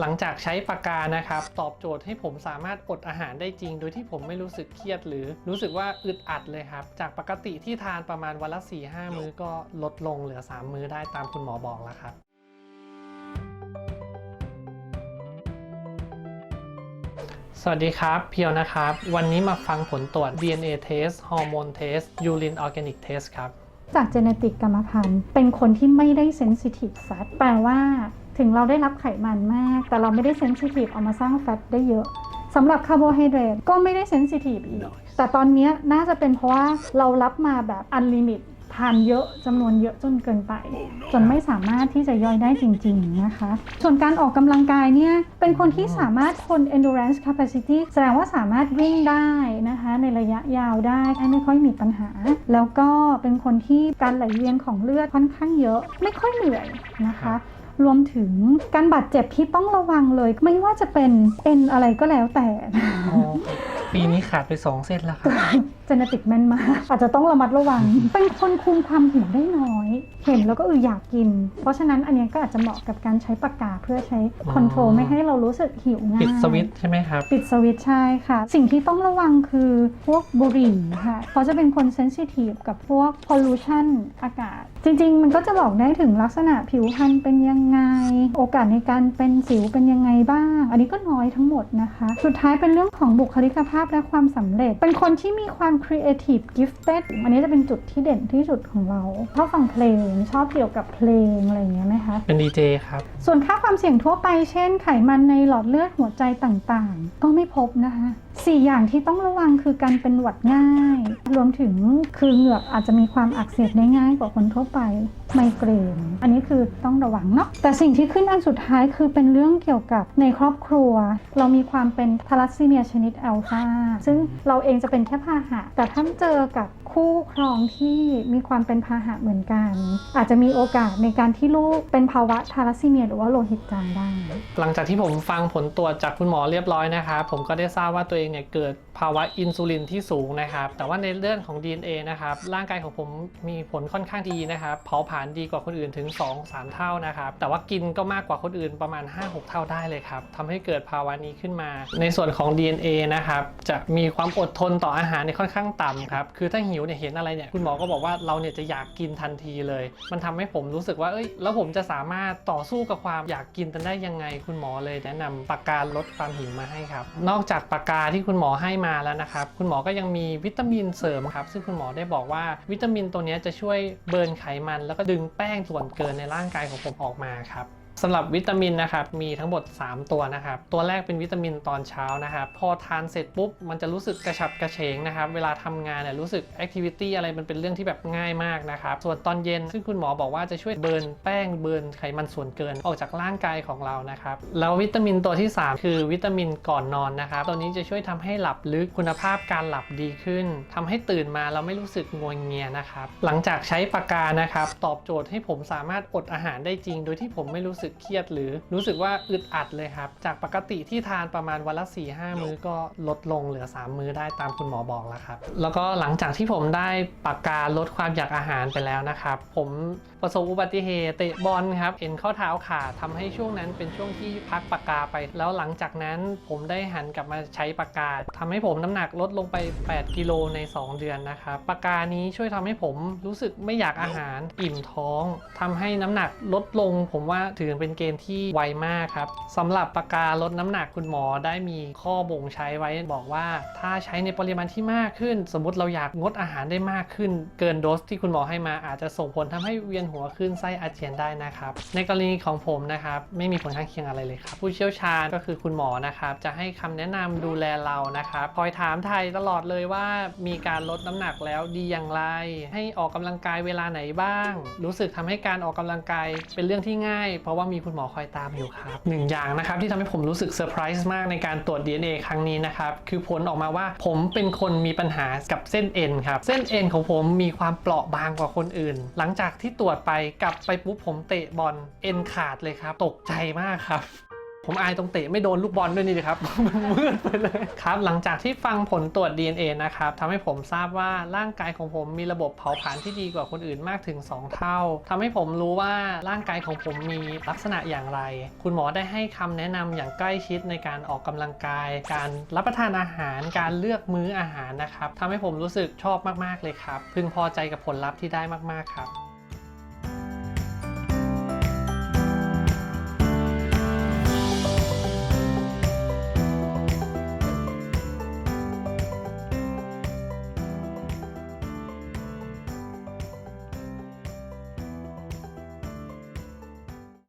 หลังจากใช้ปากกานะครับ ตอบโจทย์ให้ผมสามารถอดอาหารได้จริง โดยที่ผมไม่รู้สึกเครียดหรือรู้สึกว่าอึดอัดเลยครับ จากปกติที่ทานประมาณวันละ4ี่ห้ามื้อก็ลดลงเหลือ 3 มื้อได้ตามคุณหมอบอกแล้วครับสวัสดีครับ เพียวนะครับ วันนี้มาฟังผลตรวจ DNA test ฮอร์โมน test urine organic test ครับ จากเจเนติกกรรมพันธุ์เป็นคนที่ไม่ได้เซนซิทีฟแฟตแปลว่า ถึงเราได้รับไขมันมาก แต่เราไม่ได้เซนซิทีฟเอามาสร้างแฟตได้เยอะสำหรับคาร์โบไฮเดรตก็ไม่ได้เซนซิทีฟอีก แต่ตอนเนี้ยน่าจะเป็นเพราะว่าเรารับมาแบบอันลิมิตทานเยอะจำนวนเยอะจนเกินไป จนไม่สามารถที่จะย่อยได้จริง ๆ นะคะ ส่วนการออกกำลังกายเนี่ย เป็นคนที่สามารถทน endurance capacity แสดงว่าสามารถวิ่งได้นะคะ ในระยะยาวได้ไม่ค่อยมีปัญหา แล้วก็เป็นคนที่การไหลเวียนของเลือดค่อนข้างเยอะ ไม่ค่อยเหนื่อยนะคะ รวมถึงการบาดเจ็บที่ต้องระวังเลย ไม่ว่าจะเป็นเอ็นอะไรก็แล้วแต่อ๋อปีนี้ขาดไป2เส้นแล้วครับเจเนติกแม่นมาก อาจจะต้องระมัดระวัง เป็นคนคุมความหิวได้น้อย เห็นแล้วก็เอออยากกิน เพราะฉะนั้นอันเนี้ยก็อาจจะเหมาะกับการใช้ปากกาเพื่อใช้คอนโทรลอ๋อไม่ให้เรารู้สึกหิวง่าย ปิดสวิตช์ใช่ไหมครับ ปิดสวิตช์ใช่ค่ะ สิ่งที่ต้องระวังคือพวกบุหรี่ค่ะเพราะจะเป็นคนเซนซิทีฟกับพวกพอลูชันอากาศ จริง ๆ มันก็จะบอกได้ถึงลักษณะผิวพรรณเป็นยังไง โอกาสในการเป็นสิวเป็นยังไงบ้าง อันนี้ก็น้อยทั้งหมดนะคะ สุดท้ายเป็นเรื่องของบุคลิกภาพและความสำเร็จ เป็นคนที่มีความ creative gifted อันนี้จะเป็นจุดที่เด่นที่สุดของเราชอบฟังเพลงชอบเกี่ยวกับเพลงอะไรอย่างเงี้ยไหมคะ เป็นดีเจครับ ส่วนค่าความเสี่ยงทั่วไปเช่น ไขมันในหลอดเลือดหัวใจต่างๆ ก็ไม่พบนะคะ สี่อย่างที่ต้องระวังคือการเป็นหวัดง่าย รวมถึงคือเหงือกอาจจะมีความอักเสบได้ง่ายกว่าคนทั่วไปไมเกรน อันนี้คือต้องระวังเนาะแต่สิ่งที่ขึ้นอันสุดท้ายคือเป็นเรื่องเกี่ยวกับในครอบครัว เรามีความเป็นทาลัสซีเมียชนิดอัลฟาซึ่งเราเองจะเป็นแค่พาหะ แต่ถ้าเจอกับ คู่ครองที่มีความเป็นพาหะเหมือนกัน อาจจะมีโอกาสในการที่ลูกเป็นภาวะทาลัสซีเมียหรือว่าโลหิตจางได้ หลังจากที่ผมฟังผลตรวจจากคุณหมอเรียบร้อยนะครับผมก็ได้ทราบว่าตัวเองเนี่ยเกิดภาวะอินซูลินที่สูงนะครับ แต่ว่าในเรื่องของ DNA นะครับร่างกายของผมมีผลค่อนข้างดีนะครับเผาผลาญดีกว่าคนอื่นถึง 2-3 เท่านะครับ แต่ว่ากินก็มากกว่าคนอื่นประมาณ 5-6 เท่าได้เลยครับทำให้เกิดภาวะนี้ขึ้นมา ในส่วนของ DNA นะครับจะมีความอดทนต่ออาหารเนี่ยค่อนข้างต่ำครับคือถ้าหิวเนี่ยเห็นอะไรเนี่ยคุณหมอก็บอกว่าเราเนี่ยจะอยากกินทันทีเลย มันทำให้ผมรู้สึกว่าเอ้ยแล้วผมจะสามารถต่อสู้กับความอยากกินกันได้ยังไง คุณหมอเลยแนะนำปากกาลดความหิวมาให้ครับ นอกจากปากกาที่คุณหมอให้มาแล้วนะครับ คุณหมอก็ยังมีวิตามินเสริมครับ ซึ่งคุณหมอได้บอกว่าวิตามินตัวนี้จะช่วยเบิร์นไขมัน แล้วก็ดึงแป้งส่วนเกินในร่างกายของผมออกมาครับ สำหรับวิตามินนะครับมีทั้งหมด 3 ตัวนะครับตัวแรกเป็นวิตามินตอนเช้านะครับพอทานเสร็จปุ๊บมันจะรู้สึกกระฉับกระเฉงนะครับเวลาทำงานเนี่ยรู้สึกแอคทิวิตี้อะไรมันเป็นเรื่องที่แบบง่ายมากนะครับส่วนตอนเย็นซึ่งคุณหมอบอกว่าจะช่วยเบิร์นแป้งเบิร์นไขมันส่วนเกินออกจากร่างกายของเรานะครับแล้ววิตามินตัวที่ 3 คือวิตามินก่อนนอนนะครับตัวนี้จะช่วยทำให้หลับลึกคุณภาพการหลับดีขึ้นทำให้ตื่นมาเราไม่รู้สึกงวงเงียนะครับหลังจากใช้ปากกานะครับตอบโจทย์ให้ผมสามารถอดอาหารได้จริง โดยที่ผมไม่รู้สึกเครียด หรือรู้สึกว่าอึดอัดเลยครับ จากปกติที่ทานประมาณวันละ4ี่ห้ามื้อก็ลดลงเหลือ 3 มื้อได้ตามคุณหมอบอกแล้วครับ แล้วก็หลังจากที่ผมได้ปากกาลดความอยากอาหารไปแล้วนะครับ ผมประสบอุบัติเหตุเตะบอลครับเอ็นข้อเท้าขาดทำให้ช่วงนั้นเป็นช่วงที่พักปากกาไป แล้วหลังจากนั้นผมได้หันกลับมาใช้ปากกาทำให้ผมน้ำหนักลดลงไป 8 กิโลใน 2 เดือนนะครับปากกานี้ช่วยทำให้ผมรู้สึกไม่อยากอาหาร อิ่มท้องทำให้น้ำหนักลดลง ผมว่าถือเป็นเกณฑ์ที่ไวมากครับสำหรับปากกาลดน้ำหนักคุณหมอได้มีข้อบ่งใช้ไว้บอกว่า ถ้าใช้ในปริมาณที่มากขึ้น สมมติเราอยากงดอาหารได้มากขึ้น เกินโดสที่คุณหมอให้มาอาจจะส่งผลทำให้เวียนหัวขึ้นไส้อาเจียนได้นะครับ ในกรณีของผมนะครับไม่มีผลข้างเคียงอะไรเลยครับผู้เชี่ยวชาญก็คือคุณหมอนะครับจะให้คำแนะนำดูแลเรานะครับคอยถามไทยตลอดเลยว่ามีการลดน้ำหนักแล้วดีอย่างไร ให้ออกกำลังกายเวลาไหนบ้าง รู้สึกทำให้การออกกำลังกายเป็นเรื่องที่ง่าย เพราะว่ามีคุณหมอคอยตามอยู่ครับหนึ่งอย่างนะครับที่ทำให้ผมรู้สึกเซอร์ไพรส์มากในการตรวจ DNA ครั้งนี้นะครับ คือผลออกมาว่าผมเป็นคนมีปัญหากับเส้นเอ็นครับ เส้นเอ็นของผมมีความเปราะบางกว่าคนอื่น หลังจากที่ตรวจไปกลับไปปุ๊บผมเตะบอลเอ็นขาดเลยครับ ตกใจมากครับ ผมอายตรงเตะไม่โดนลูกบอลด้วยนี่ดิครับมันมืดไปเลยครับหลังจากที่ฟังผลตรวจ DNA นะครับทำให้ผมทราบว่าร่างกายของผมมีระบบเผาผลาญที่ดีกว่าคนอื่นมากถึง 2 เท่าทำให้ผมรู้ว่าร่างกายของผมมีลักษณะอย่างไร คุณหมอได้ให้คำแนะนำอย่างใกล้ชิดในการออกกำลังกาย การรับประทานอาหาร การเลือกมื้ออาหารนะครับทำให้ผมรู้สึกชอบมากๆเลยครับ พึงพอใจกับผลลัพธ์ที่ได้มากๆครับ